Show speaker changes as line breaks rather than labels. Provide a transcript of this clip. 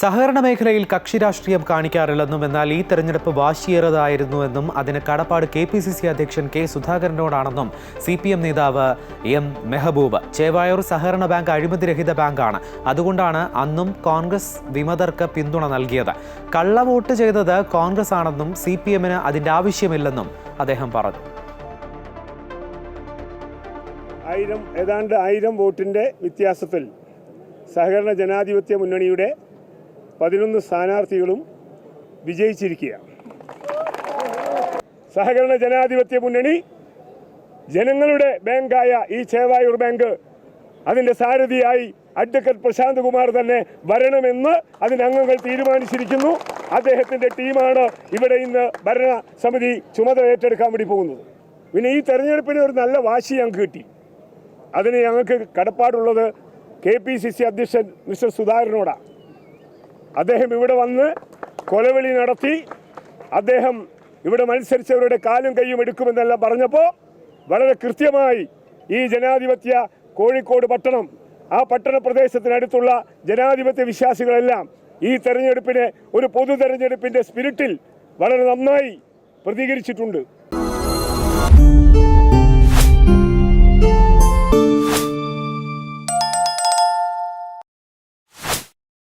സഹകരണ മേഖലയിൽ കക്ഷി രാഷ്ട്രീയം കാണിക്കാറില്ലെന്നും എന്നാൽ ഈ തെരഞ്ഞെടുപ്പ് വാശിയേറതായിരുന്നുവെന്നും അതിന് കടപ്പാട് കെ പി സി സി അധ്യക്ഷൻ കെ സുധാകരനോടാണെന്നും സി പി എം നേതാവ് എം മെഹബൂബ്. ചേവായൂർ സഹകരണ ബാങ്ക് അഴിമതിരഹിത ബാങ്കാണ്. അതുകൊണ്ടാണ് അന്നും കോൺഗ്രസ് വിമതർക്ക് പിന്തുണ നൽകിയത്. കള്ളവോട്ട് ചെയ്തത് കോൺഗ്രസ് ആണെന്നും സി പി എമ്മിന് അതിന്റെ ആവശ്യമില്ലെന്നും അദ്ദേഹം പറഞ്ഞു.
ആയിരം ഏതാണ്ട് ആയിരം വോട്ടിന്റെ വ്യത്യാസത്തിൽ സഹകരണ ജനാധിപത്യ മുന്നണിയുടെ പതിനൊന്ന് സ്ഥാനാർത്ഥികളും വിജയിച്ചിരിക്കുകയാണ് സഹകരണ ജനാധിപത്യ മുന്നണി ജനങ്ങളുടെ ബാങ്കായ ഈ ചേവായൂർ ബാങ്ക് അതിന്റെ സാരഥിയായി അഡ്വക്കേറ്റ് പ്രശാന്ത് കുമാർ തന്നെ വരണമെന്ന് അതിന്റെ അംഗങ്ങൾ തീരുമാനിച്ചിരിക്കുന്നു. അദ്ദേഹത്തിന്റെ ടീമാണ് ഇവിടെ ഇന്ന് ഭരണസമിതി ചുമതല ഏറ്റെടുക്കാൻ വേണ്ടി പോകുന്നത്. പിന്നെ ഈ തെരഞ്ഞെടുപ്പിന് ഒരു നല്ല വാശി ഞങ്ങൾക്ക് കിട്ടി. അതിന് ഞങ്ങൾക്ക് കടപ്പാടുള്ളത് കെ പി സി സി അധ്യക്ഷൻ മിസ്റ്റർ സുധാകരനോടാണ് അദ്ദേഹം ഇവിടെ വന്ന് കൊലവിളി നടത്തി. അദ്ദേഹം ഇവിടെ മത്സരിച്ചവരുടെ കാലും കൈയും എടുക്കുമെന്നെല്ലാം പറഞ്ഞപ്പോൾ വളരെ കൃത്യമായി ഈ ജനാധിപത്യ കോഴിക്കോട് പട്ടണം ആ പട്ടണ പ്രദേശത്തിനടുത്തുള്ള ജനാധിപത്യ വിശ്വാസികളെല്ലാം ഈ തെരഞ്ഞെടുപ്പിനെ ഒരു പൊതു തെരഞ്ഞെടുപ്പിന്റെ സ്പിരിറ്റിൽ വളരെ നന്നായി പ്രതികരിച്ചിട്ടുണ്ട്.